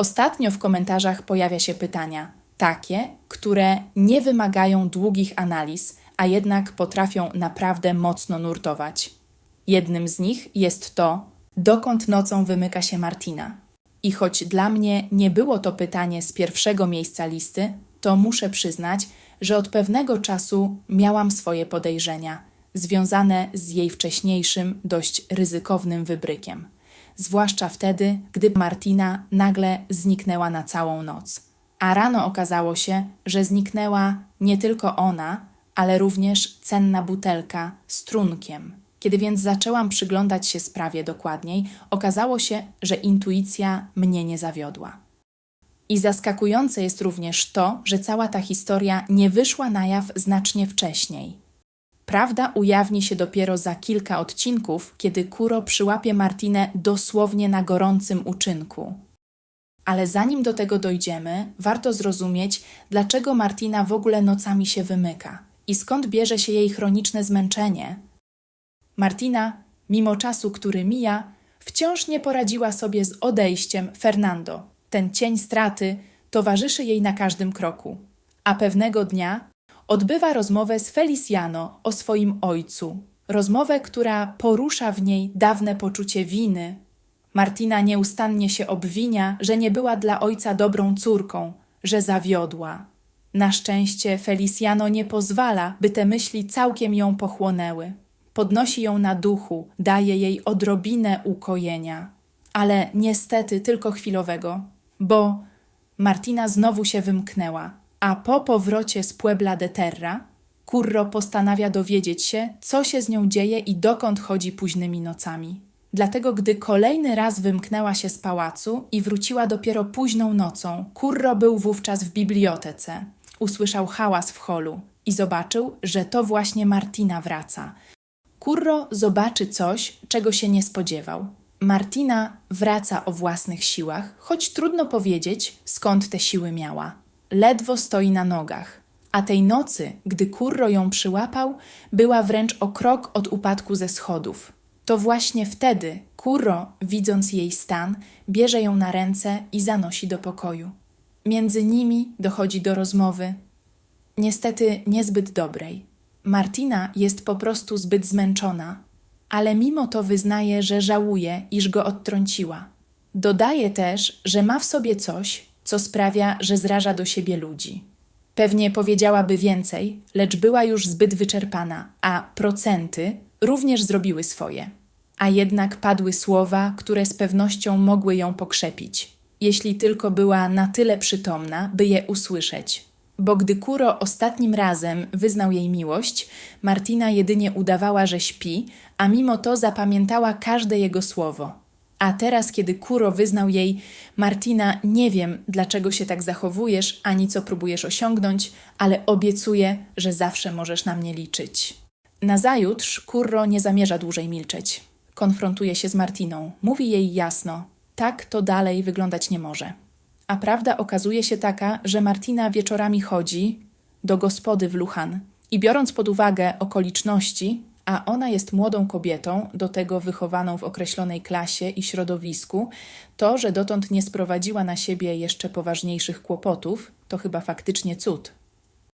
Ostatnio w komentarzach pojawia się pytania, takie, które nie wymagają długich analiz, a jednak potrafią naprawdę mocno nurtować. Jednym z nich jest to, dokąd nocą wymyka się Martina. I choć dla mnie nie było to pytanie z pierwszego miejsca listy, to muszę przyznać, że od pewnego czasu miałam swoje podejrzenia, związane z jej wcześniejszym, dość ryzykownym wybrykiem. Zwłaszcza wtedy, gdy Martina nagle zniknęła na całą noc. A rano okazało się, że zniknęła nie tylko ona, ale również cenna butelka z trunkiem. Kiedy więc zaczęłam przyglądać się sprawie dokładniej, okazało się, że intuicja mnie nie zawiodła. I zaskakujące jest również to, że cała ta historia nie wyszła na jaw znacznie wcześniej. Prawda ujawni się dopiero za kilka odcinków, kiedy Kuro przyłapie Martinę dosłownie na gorącym uczynku. Ale zanim do tego dojdziemy, warto zrozumieć, dlaczego Martina w ogóle nocami się wymyka i skąd bierze się jej chroniczne zmęczenie. Martina, mimo czasu, który mija, wciąż nie poradziła sobie z odejściem Fernando. Ten cień straty towarzyszy jej na każdym kroku. A pewnego dnia odbywa rozmowę z Feliciano o swoim ojcu. Rozmowę, która porusza w niej dawne poczucie winy. Martina nieustannie się obwinia, że nie była dla ojca dobrą córką, że zawiodła. Na szczęście Feliciano nie pozwala, by te myśli całkiem ją pochłonęły. Podnosi ją na duchu, daje jej odrobinę ukojenia. Ale niestety tylko chwilowego, bo Martina znowu się wymknęła, a po powrocie z Puebla de Terra Curro postanawia dowiedzieć się, co się z nią dzieje i dokąd chodzi późnymi nocami. Dlatego, gdy kolejny raz wymknęła się z pałacu i wróciła dopiero późną nocą, Curro był wówczas w bibliotece. Usłyszał hałas w holu i zobaczył, że to właśnie Martina wraca. Curro zobaczy coś, czego się nie spodziewał. Martina wraca o własnych siłach, choć trudno powiedzieć, skąd te siły miała. Ledwo stoi na nogach, a tej nocy, gdy Kurro ją przyłapał, była wręcz o krok od upadku ze schodów. To właśnie wtedy Kurro, widząc jej stan, bierze ją na ręce i zanosi do pokoju. Między nimi dochodzi do rozmowy, niestety niezbyt dobrej. Martina jest po prostu zbyt zmęczona, ale mimo to wyznaje, że żałuje, iż go odtrąciła. Dodaje też, że ma w sobie coś, co sprawia, że zraża do siebie ludzi. Pewnie powiedziałaby więcej, lecz była już zbyt wyczerpana, a procenty również zrobiły swoje. A jednak padły słowa, które z pewnością mogły ją pokrzepić, jeśli tylko była na tyle przytomna, by je usłyszeć. Bo gdy Kuro ostatnim razem wyznał jej miłość, Martina jedynie udawała, że śpi, a mimo to zapamiętała każde jego słowo. A teraz, kiedy Kuro wyznał jej: Martina, nie wiem, dlaczego się tak zachowujesz, ani co próbujesz osiągnąć, ale obiecuję, że zawsze możesz na mnie liczyć. Nazajutrz Kurro nie zamierza dłużej milczeć. Konfrontuje się z Martiną. Mówi jej jasno: tak to dalej wyglądać nie może. A prawda okazuje się taka, że Martina wieczorami chodzi do gospody w Luchan i biorąc pod uwagę okoliczności, a ona jest młodą kobietą, do tego wychowaną w określonej klasie i środowisku, to, że dotąd nie sprowadziła na siebie jeszcze poważniejszych kłopotów, to chyba faktycznie cud.